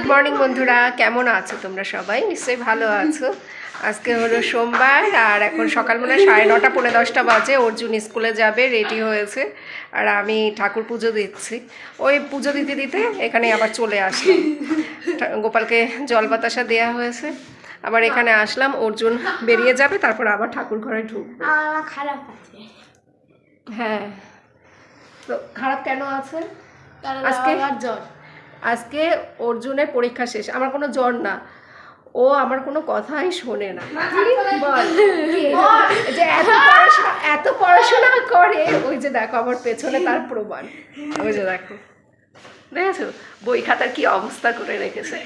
Good morning বন্ধুরা। কেমন আছো তোমরা সবাই? নিশ্চয়ই ভালো আছো। আজকে হলো সোমবার আর এখন সকালবেলা সাড়ে নটা পৌনে দশটা বাজে। অর্জুন স্কুলে যাবে রেডি হয়েছে। আর আমি ঠাকুর পুজো দিচ্ছি। ওই পুজো দিতে দিতে এখানে আবার চলে আসলাম। গোপালকে জল বাতাসা দেওয়া হয়েছে। আবার এখানে আসলাম অর্জুন বেরিয়ে যাবে তারপর আবার ঠাকুর ঘরে ঢুকবে। আমার খারাপ আছে। হ্যাঁ। তো খারাপ কেন আছে? আজকে- জ্বর। আজকে অর্জুনের পরীক্ষা শেষ। আমার কোনো জ্বর না। ও আমার কোনো কথাই শোনে না। যে এত পড়াশোনা এত পড়াশোনা করে ওই যে দেখো আমার পেছনে তার প্রমাণ। ওই যে দেখো। দেখেছ? বই খাতার কি অবস্থা করে রেখেছে।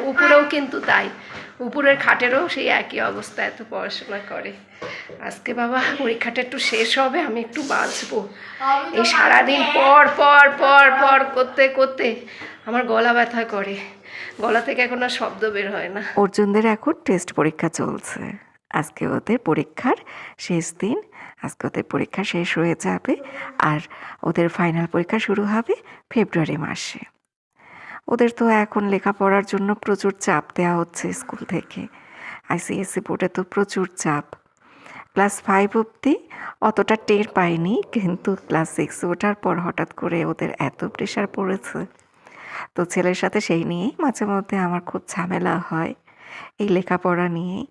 উপরেও কিন্তু তাই। উপরের খাটেরও সেই একই অবস্থা এত পড়াশোনা করে। আজকে বাবা পরীক্ষাটা একটু শেষ হবে আমি একটু বাঁচবো। এই সারাদিন পর পর পর পর করতে করতে। আমার গলা ব্যথা করে। গলা থেকে এখন আর শব্দ বের হয় না। অর্জুনদের এখন টেস্ট পরীক্ষা চলছে। আজকে ওদের পরীক্ষার শেষ দিন, আজকে ওদের পরীক্ষা শেষ হয়ে যাবে আর ওদের ফাইনাল পরীক্ষা শুরু হবে ফেব্রুয়ারি মাসে। ওদের তো এখন লেখাপড়ার জন্য প্রচুর চাপ দেওয়া হচ্ছে স্কুল থেকে। আইসিএসসি বোর্ডে তো প্রচুর চাপ। ক্লাস ফাইভ অবধি অতটা টের পাইনি, কিন্তু ক্লাস সিক্স ওঠার পর হঠাৎ করে ওদের এত প্রেশার পড়েছে। তো ছেলের সাথে সেই নিয়েই মাঝে মধ্যে আমার খুব ঝামেলা হয় এই লেখাপড়া নিয়েই।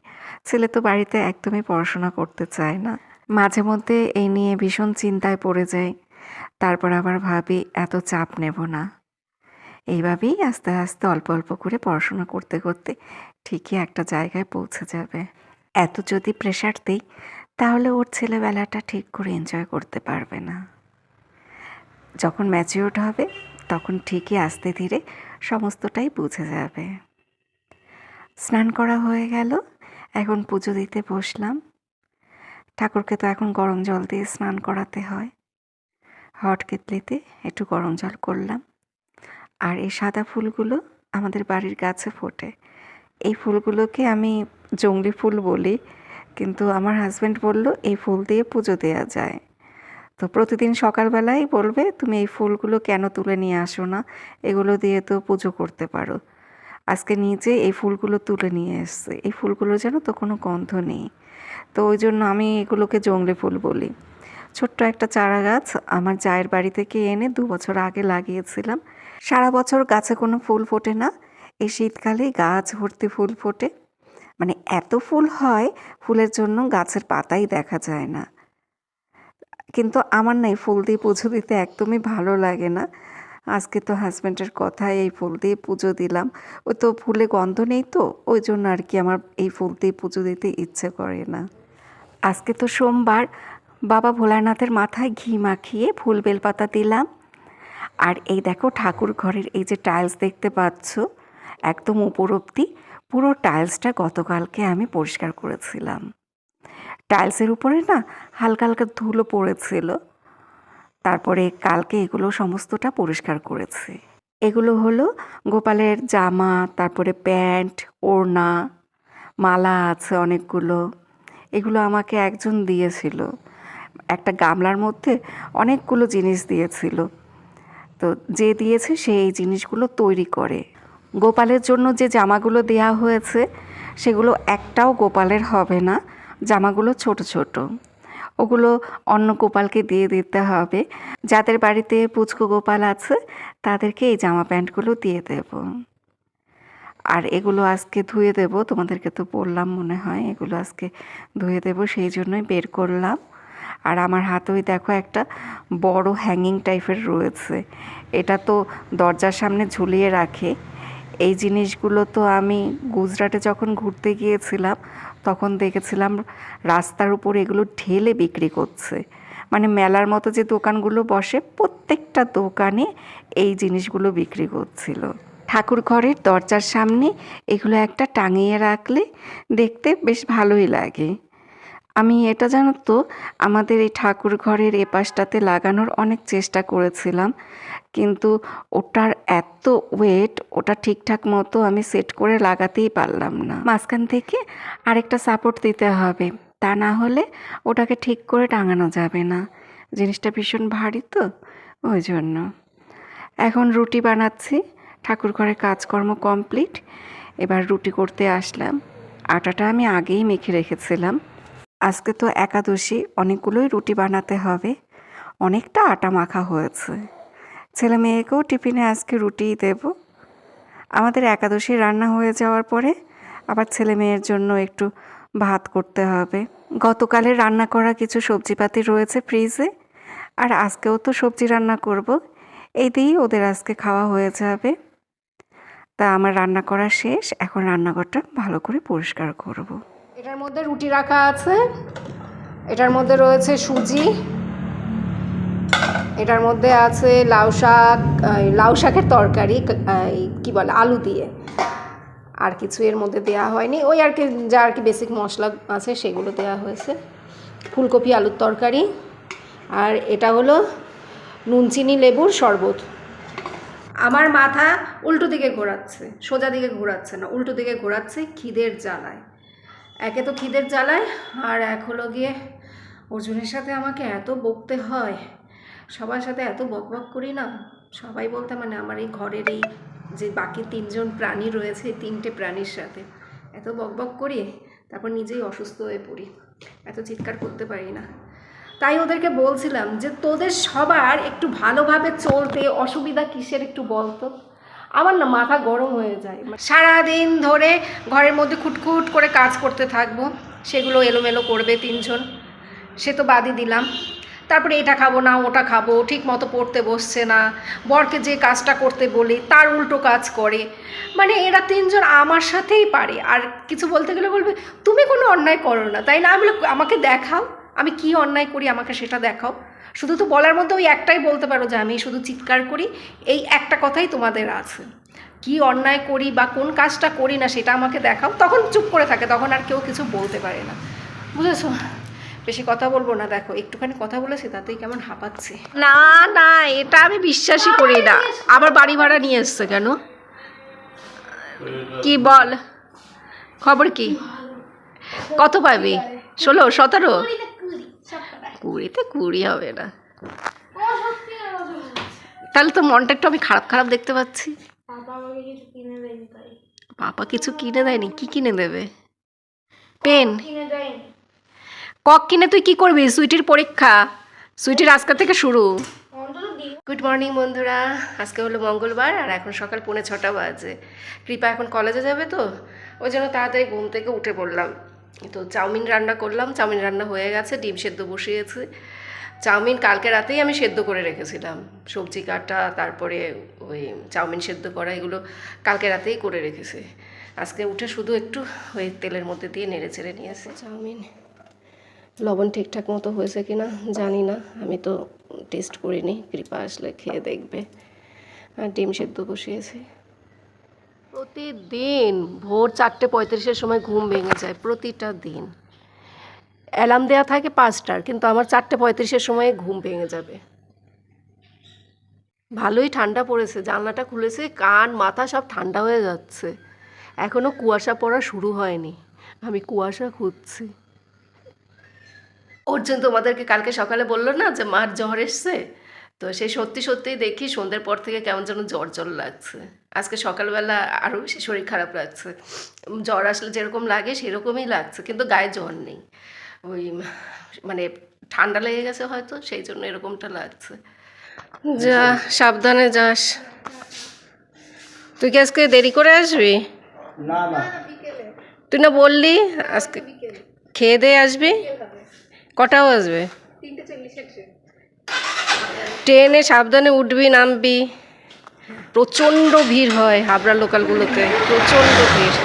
ছেলে তো বাড়িতে একদমই পড়াশোনা করতে চায় না। মাঝে মধ্যে এই নিয়ে ভীষণ চিন্তায় পড়ে যাই। তারপর আবার ভাবি, এত চাপ নেব না। এইভাবেই আস্তে আস্তে অল্প অল্প করে পড়াশোনা করতে করতে ঠিকই একটা জায়গায় পৌঁছে যাবে। এত যদি প্রেশার দিই, তাহলে ওর ছেলেবেলাটা ঠিক করে এনজয় করতে পারবে না। যখন ম্যাচিওর্ড হবে তখন ঠিকই আস্তে ধীরে সমস্তটাই বুঝে যাবে। স্নান করা হয়ে গেল, এখন পুজো দিতে বসলাম। ঠাকুরকে তো এখন গরম জল দিয়ে স্নান করাতে হয়। হট কেতলিতে একটু গরম জল করলাম। আর এই সাদা ফুলগুলো আমাদের বাড়ির গাছে ফোটে। এই ফুলগুলোকে আমি জঙ্গলি ফুল বলি, কিন্তু আমার হাজব্যান্ড বলল, এই ফুল দিয়ে পুজো দেওয়া যায়। তো প্রতিদিন সকালবেলাই বলবে, তুমি এই ফুলগুলো কেন তুলে নিয়ে আসো না? এগুলো দিয়ে তো পুজো করতে পারো। আজকে নিজে এই ফুলগুলো তুলে নিয়ে এসছে। এই ফুলগুলো যেন তো কোনো গন্ধ নেই। তো ওই জন্য আমি এগুলোকে জঙ্গলি ফুল বলি। ছোট্ট একটা চারা গাছ আমার জায়ের বাড়ি থেকে এনে দু বছর আগে লাগিয়েছিলাম। সারা বছর গাছে কোনো ফুল ফোটে না। এই শীতকালে গাছ ভর্তি ফুল ফোটে। মানে এত ফুল হয়, ফুলের জন্য গাছের পাতাই দেখা যায় না। কিন্তু আমার না এই ফুল দিয়ে পুজো দিতে একদমই ভালো লাগে না। আজকে তো হাজব্যান্ডের কথায় এই ফুল দিয়ে পুজো দিলাম। ও তো ফুলে গন্ধ নেই তো, ওই জন্য আর কি আমার এই ফুল দিয়ে পুজো দিতে ইচ্ছে করে না। আজকে তো সোমবার, বাবা ভোলানাথের মাথায় ঘি মাখিয়ে ফুল বেলপাতা দিলাম। আর এই দেখো ঠাকুর ঘরের এই যে টাইলস দেখতে পাচ্ছ, একদম উপর অব্দি পুরো টাইলসটা গতকালকে আমি পরিষ্কার করেছিলাম। টাইলসের উপরে না হালকা হালকা ধুলো পড়েছিল। তারপরে কালকে এগুলো সমস্তটা পরিষ্কার করেছি। এগুলো হলো গোপালের জামা, তারপরে প্যান্ট, ওড়না, মালা আছে অনেকগুলো। এগুলো আমাকে একজন দিয়েছিল। একটা গামলার মধ্যে অনেকগুলো জিনিস দিয়েছিল। তো যে দিয়েছে সে এই জিনিসগুলো তৈরি করে। গোপালের জন্য যে জামাগুলো দেয়া হয়েছে, সেগুলো একটাও গোপালের হবে না। জামাগুলো ছোট ছোট। ওগুলো অন্য গোপালকে দিয়ে দিতে হবে। যাদের বাড়িতে পুচকো গোপাল আছে, তাদেরকে এই জামা প্যান্টগুলো দিয়ে দেব। আর এগুলো আজকে ধুয়ে দেব, তোমাদেরকে তো বললাম মনে হয় এগুলো আজকে ধুয়ে দেব, সেই জন্যই বের করলাম। আর আমার হাতেই দেখো একটা বড় হ্যাঙ্গিং টাইপের রয়েছে। এটা তো দরজার সামনে ঝুলিয়ে রাখে। এই জিনিসগুলো তো আমি গুজরাটে যখন ঘুরতে গিয়েছিলাম তখন দেখেছিলাম রাস্তার উপর এগুলো ঢেলে বিক্রি করছে। মানে মেলার মতো যে দোকানগুলো বসে, প্রত্যেকটা দোকানে এই জিনিসগুলো বিক্রি করছিল। ঠাকুর ঘরের দরজার সামনে এগুলো একটা টাঙিয়ে রাখলে দেখতে বেশ ভালোই লাগে। আমি এটা জানো তো, আমাদের এই ঠাকুর ঘরের এ পাশটাতে লাগানোর অনেক চেষ্টা করেছিলাম, কিন্তু ওটার এত ওয়েট ওটা ঠিকঠাক মতো আমি সেট করে লাগাতেই পারলাম না। মাঝখান থেকে আরেকটা সাপোর্ট দিতে হবে, তা না হলে ওটাকে ঠিক করে টাঙানো যাবে না। জিনিসটা ভীষণ ভারী তো, ওই জন্য। এখন রুটি বানাচ্ছি, ঠাকুর ঘরে কাজকর্ম কমপ্লিট এবার রুটি করতে আসলাম। আটাটা আমি আগেই মেখে রেখেছিলাম। আজকে তো একাদশী, অনেকগুলোই রুটি বানাতে হবে। অনেকটা আটা মাখা হয়েছে। ছেলে মেয়েকেও টিফিনে আজকে রুটিই দেব। আমাদের একাদশী রান্না হয়ে যাওয়ার পরে আবার ছেলে মেয়ের জন্য একটু ভাত করতে হবে। গতকালের রান্না করা কিছু সবজিপাতি রয়েছে ফ্রিজে। আর আজকেও তো সবজি রান্না করব। এই দিয়েই ওদের আজকে খাওয়া হয়ে যাবে। তা আমার রান্না করা শেষ। এখন রান্নাঘরটা ভালো করে পরিষ্কার করব। মধ্যে রুটি রাখা আছে। এটার মধ্যে রয়েছে সুজি। এটার মধ্যে আছে লাউ শাক লাউ শাকের তরকারি, ক- বলে, আলু দিয়ে। আর কিছু এর মধ্যে দেওয়া হয়নি। ওই আর কি, যা আর কি বেসিক মশলা আছে সেগুলো দেওয়া হয়েছে। ফুলকপি আলুর তরকারি। আর এটা হলো নুন চিনি লেবুর শরবত। আমার মাথা উল্টো দিকে ঘোরাচ্ছে, সোজা দিকে ঘোরাচ্ছে না, উল্টো দিকে ঘোরাচ্ছে খিদের জ্বালায়। একে তো খিদের জ্বালায়, আর এক হলো গিয়ে অর্জুনের সাথে আমাকে এত বকতে হয়। সবার সাথে এত বকবক করি না। সবাই বলতে মানে আমার এই ঘরের এই যে বাকি তিনজন প্রাণী রয়েছে তিনটে প্রাণীর সাথে এত বকবক করি, তারপর নিজেই অসুস্থ হয়ে পড়ি। এত চিৎকার করতে পারি না। তাই ওদেরকে বলছিলাম যে, তোদের সবার একটু ভালোভাবে চলতে, অসুবিধা কিসের একটু বলতো? আমার না মাথা গরম হয়ে যায়। সারাদিন ধরে ঘরের মধ্যে খুটখুট করে কাজ করতে থাকব, সেগুলো এলোমেলো করবে তিনজন। সে তো বাদই দিলাম। তারপরে এটা খাব না, ওটা খাব ঠিক মতো পড়তে বসছে না, বরকে যে কাজটা করতে বলি, তার উল্টো কাজ করে। মানে এরা তিনজন আমার সাথেই পারে। আর কিছু বলতে গেলে বলবে, তুমি কোনো অন্যায় করো না। তাই না? আমি আমাকে দেখাও। আমি কি অন্যায় করি আমাকে সেটা দেখাও। শুধু তো বলার মধ্যে ওই একটাই বলতে পারো যে আমি শুধু চিৎকার করি, এই একটা কথাই তোমাদের আছে। কি অন্যায় করি বা কোন কাজটা করি না সেটা আমাকে দেখাও, তখন চুপ করে থাকে, তখন আর কেউ কিছু বলতে পারে না। বুঝেছ? বেশি কথা বলব না, দেখো, একটুখানি কথা বলেছি, তাতেই কেমন হাঁপাচ্ছে। না না, এটা আমি বিশ্বাসই করি না। আবার বাড়ি ভাড়া নিয়ে এসছে কেন? কি বল? খবর কি? কত পাবি? ষোলো, সতেরো? কুড়িতে কুড়ি হবে না। তাহলে তো মনটা একটু আমি খারাপ খারাপ দেখতে পাচ্ছি। পাপা কিছু কিনে দেয়নি কি কিনে দেবে? পেন। কক কিনে তুই কি করবি? সুইটির পরীক্ষা। সুইটির আজকে থেকে শুরু। গুড মর্নিং বন্ধুরা। আজকে হলো মঙ্গলবার আর এখন সকাল পৌনে ছটা বাজে। কৃপা এখন কলেজে যাবে তো? ওই জন্য তাড়াতাড়ি ঘুম থেকে উঠে পড়লাম। তো চাউমিন রান্না করলাম, চাউমিন রান্না হয়ে গেছে, ডিম সেদ্ধ বসিয়েছি। চাউমিন কালকে রাতেই আমি সেদ্ধ করে রেখেছিলাম, সবজি কাটা, তারপরে ওই চাউমিন সেদ্ধ করা, এগুলো কালকে রাতেই করে রেখেছি। আজকে উঠে শুধু একটু ওই তেলের মধ্যে দিয়ে নেড়ে চেড়ে নিয়েছি চাউমিন। লবণ ঠিকঠাক মতো হয়েছে কি না জানি না, আমি তো টেস্ট করিনি, কৃপা আসলে খেয়ে দেখবে। আর ডিম সেদ্ধ বসিয়েছি। প্রতিদিন ভোর চারটে পঁয়ত্রিশের সময় ঘুম ভেঙে যায়, প্রতিটা দিন। অ্যালার্ম দেওয়া থাকে পাঁচটার, কিন্তু আমার চারটে পঁয়ত্রিশের সময় ঘুম ভেঙে যাবে। ভালোই ঠান্ডা পড়েছে, জানলাটা খুলেছে, কান, মাথা সব ঠান্ডা হয়ে যাচ্ছে। এখনও কুয়াশা পড়া শুরু হয়নি, আমি কুয়াশা খুঁজছি। অর্জুন, তোমাদেরকে কালকে সকালে বলল না যে মার জ্বর এসছে? তো সে সত্যি সত্যিই দেখি সন্ধ্যের পর থেকে কেমন যেন জ্বর জ্বর লাগছে। আজকে সকালবেলা আরও বেশি শরীর খারাপ লাগছে। জ্বর আসলে যেরকম লাগে সেরকমই লাগছে কিন্তু গায়ে জ্বর নেই। ওই মানে ঠান্ডা লেগে গেছে হয়তো সেই জন্য এরকমটা লাগছে। যা সাবধানে যাস। তুই কি আজকে দেরি করে আসবি? না না। তুই না বললি আজকে খেয়ে দিয়ে আসবি? কটাও আসবে? ট্রেনে সাবধানে উঠবি নামবি। প্রচণ্ড ভিড় হয় হাবড়া লোকালগুলোতে প্রচণ্ড ভিড়।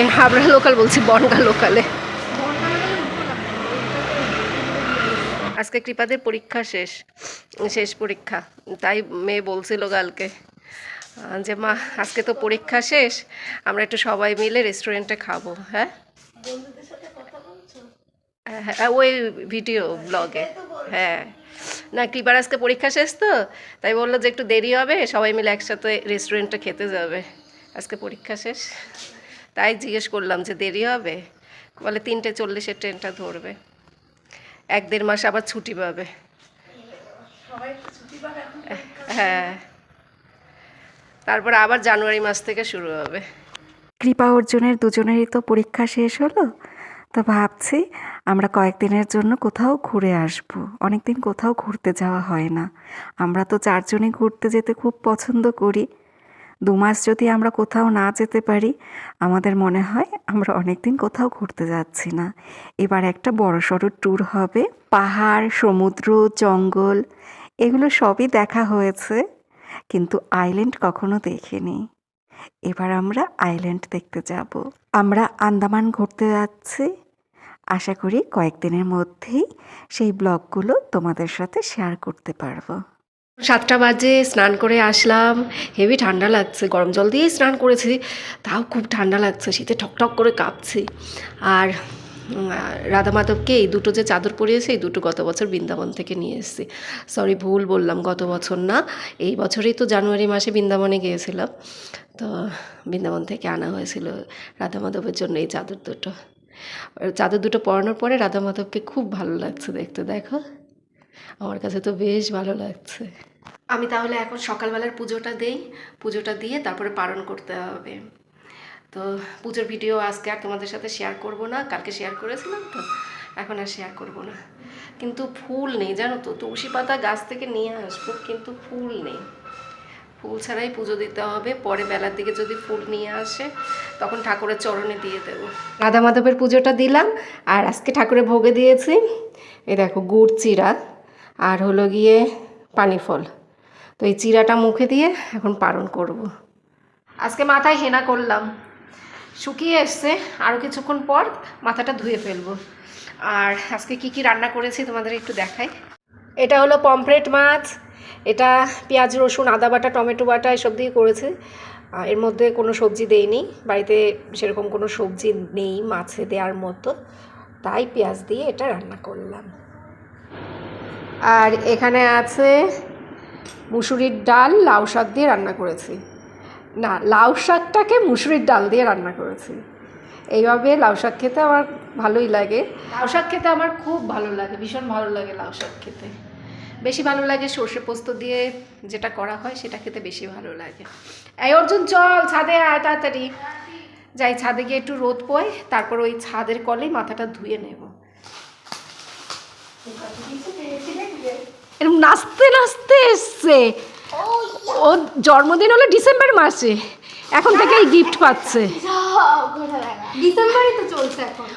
এই হাবড়া লোকাল বলছি বনগা লোকালে। আজকে কৃপাদের পরীক্ষা শেষ শেষ পরীক্ষা। তাই মেয়ে বলছিল কালকে যে মা আজকে তো পরীক্ষা শেষ আমরা একটু সবাই মিলে রেস্টুরেন্টে খাব। হ্যাঁ? হ্যাঁ, হ্যাঁ, ওই ভিডিও ব্লগে হ্যাঁ। না কৃপার আজকে পরীক্ষা শেষ তো তাই বলল যে একটু দেরি হবে সবাই মিলে একসাথে রেস্টুরেন্টে খেতে যাবে। আজকে পরীক্ষা শেষ। তাই জিজ্ঞেস করলাম যে দেরি হবে? বলে তিনটে চল্লিশের ট্রেনটা ধরবে। এক দেড় মাস আবার ছুটি পাবে। হ্যাঁ। তারপর আবার জানুয়ারি মাস থেকে শুরু হবে। কৃপা অর্জুনের দুজনেরই তো পরীক্ষা শেষ হলো। তো ভাবছি আমরা কয়েকদিনের জন্য কোথাও ঘুরে আসব। অনেকদিন কোথাও ঘুরতে যাওয়া হয় না। আমরা তো চারজনে ঘুরতে যেতে খুব পছন্দ করি। দু মাস যদি আমরা কোথাও না যেতে পারি, আমাদের মনে হয় আমরা অনেকদিন কোথাও ঘুরতে যাচ্ছি না। এবার একটা বড়সড় ট্যুর হবে। পাহাড়, সমুদ্র, জঙ্গল, এগুলো সবই দেখা হয়েছে। কিন্তু আইল্যান্ড কখনো দেখিনি। এবার আমরা আইল্যান্ড দেখতে যাব। আমরা আন্দামান ঘুরতে যাচ্ছি। আশা করি কয়েকদিনের মধ্যেই সেই ব্লগগুলো তোমাদের সাথে শেয়ার করতে পারব। সাতটা বাজে, স্নান করে আসলাম। হেভি ঠান্ডা লাগছে, গরম জল দিয়েই স্নান করেছি। তাও খুব ঠান্ডা লাগছে, শীতে ঠকঠক করে কাঁপছি। আর রাধা মাধবকে এই দুটো যে চাদর পরিয়েছে, এই দুটো গত বছর বৃন্দাবন থেকে নিয়ে এসেছি। সরি ভুল বললাম, গত বছর না। এই বছরেই তো জানুয়ারি মাসে বৃন্দাবনে গিয়েছিলাম। তো বৃন্দাবন থেকে আনা হয়েছিল রাধা মাধবের জন্য এই চাদর দুটো। চাদর দুটো পরানোর পরে রাধা মাধবকে খুব ভালো লাগছে দেখতে, দেখো। আমার কাছে তো বেশ ভালো লাগছে। আমি তাহলে এখন সকালবেলার পুজোটা দেই, পুজোটা দিয়ে তারপরে পালন করতে হবে। তো পুজোর ভিডিও আজকে আর তোমাদের সাথে শেয়ার করব না, কালকে শেয়ার করেছিলাম তো, এখন আর শেয়ার করব না। কিন্তু ফুল নেই, জানো তো, তুলসী পাতা গাছ থেকে নিয়ে আসব, কিন্তু ফুল নেই। ফুল ছাড়াই পুজো দিতে হবে। পরে বেলার দিকে যদি ফুল নিয়ে আসে, তখন ঠাকুরের চরণে দিয়ে দেব। রাধা মাধবের পুজোটা দিলাম, আর আজকে ঠাকুরে ভোগে দিয়েছি। এই দেখো গুড় চিরা আর হলো গিয়ে পানি ফল। তো এই চিরাটা মুখে দিয়ে এখন পালন করব। আজকে মাথায় হেনা করলাম। শুকিয়ে এসছে আরও কিছুক্ষণ পর মাথাটা ধুয়ে ফেলব। আর আজকে কি কি রান্না করেছি তোমাদের একটু দেখাই। এটা হলো পমফ্রেট মাছ এটা পেঁয়াজ, রসুন, আদা বাটা, টমেটো বাটা এসব দিয়ে করেছে। এর মধ্যে কোনো সবজি দেইনি। বাড়িতে সেরকম কোনো সবজি নেই, মাছে দেওয়ার মতো। তাই পেঁয়াজ দিয়ে এটা রান্না করলাম। আর এখানে আছে মুসুরির ডাল, লাউ শাক দিয়ে রান্না করেছি। না, লাউ শাকটাকে মুসুরির ডাল দিয়ে রান্না করেছি। এইভাবে লাউ শাক খেতে আমার ভালোই লাগে। লাউ শাক খেতে আমার খুব ভালো লাগে, ভীষণ ভালো লাগে লাউ শাক খেতে। বেশি ভালো লাগে সর্ষে পোস্ত দিয়ে যেটা করা হয় সেটা খেতে বেশি ভালো লাগে। এই অর্জুন চল ছাদে আয় তাড়াতাড়ি। যাই ছাদে গিয়ে একটু রোদ পোয় তারপর ওই ছাদের কলেই মাথাটা ধুয়ে নেব। এরকম নাচতে নাচতে এসছে। ও জন্মদিন হলো ডিসেম্বর মাসে এখন থেকেই গিফট পাচ্ছে। ডিসেম্বরই তো চলছে এখন।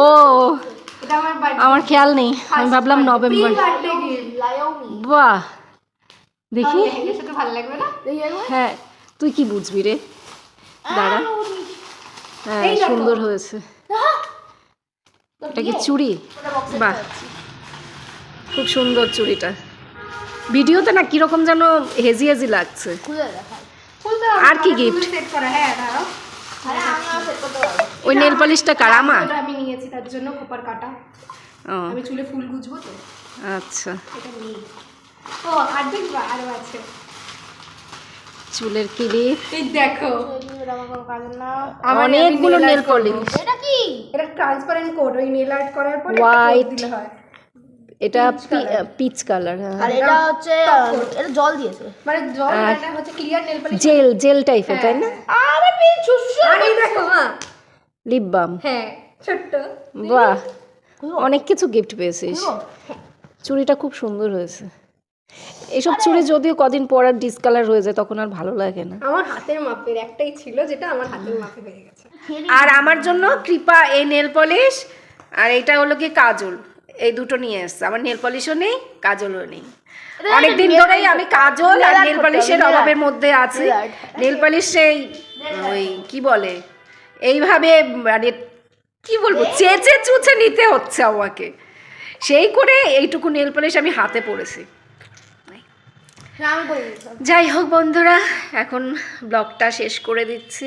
ও আমার খেয়াল নেই। আমি ভাবলাম নভেম্বর। বাহ। দেখি। হ্যাঁ। তুই কি বুঝবি রে? দাঁড়া। হ্যাঁ সুন্দর হয়েছে। এটা কি চুড়ি? বাহ। খুব সুন্দর চুড়িটা। ভিডিওতে না কীরকম যেন হেজি হেজি লাগছে। আর কি করা। হ্যাঁ ওই নেল পলিশটা কার? আমার জন্য খোপার কাটা। আমি চুলে ফুল গুজবো তো। আচ্ছা। এটা নিই ও আর দেখবা আরও আছে। চুলের কিলিপ। এই দেখো। অনেকগুলো নেল পলিশ এটা কি? এটা ট্রান্সপারেন্ট কোড ওই নেল আর্ট করার পরে White. দিলে হয়। এটা পিচ কালার হ্যাঁ। আর এটা হচ্ছে এটা জল দিয়েছে। মানে জল এটা হচ্ছে clear nail polish gel gel টাইপের তাই না? আরে পিছুস আর দেখো মা লিপ বাম হ্যাঁ। ছোট্ট। বাহ। অনেক কিছু গিফট পেয়েছিস। চুড়িটা খুব সুন্দর হয়েছে। এইসব চুড়ি যদিও কদিন পর আর ডিসকালার হয়ে যায় তখন আর ভালো লাগে না। আমার হাতের মাপের একটাই ছিল যেটা আমার হাতের মাপে হয়ে গেছে। আর আমার জন্য কৃপা এই নেল পলিশ আর এইটা হলো কি কাজল। এই দুটো নিয়ে এসছে। আমার নেল পলিশও নেই কাজলও নেই। অনেকদিন ধরেই আমি কাজল আর নেল পলিশের অভাবের মধ্যে আছি। নেল পলিশ সেই ওই কি বলে? এইভাবে মানে কি বলব? চেঁচে চুচে নিতে হচ্ছে আমাকে। সেই করে এইটুকু নেল পলিশ আমি হাতে পড়েছি যাই হোক বন্ধুরা, এখন ব্লগটা শেষ করে দিচ্ছি।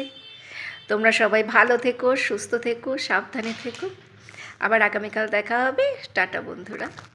তোমরা সবাই ভালো থেকো, সুস্থ থেকো, সাবধানে থেকো। আবার আগামীকাল দেখা হবে। টাটা বন্ধুরা।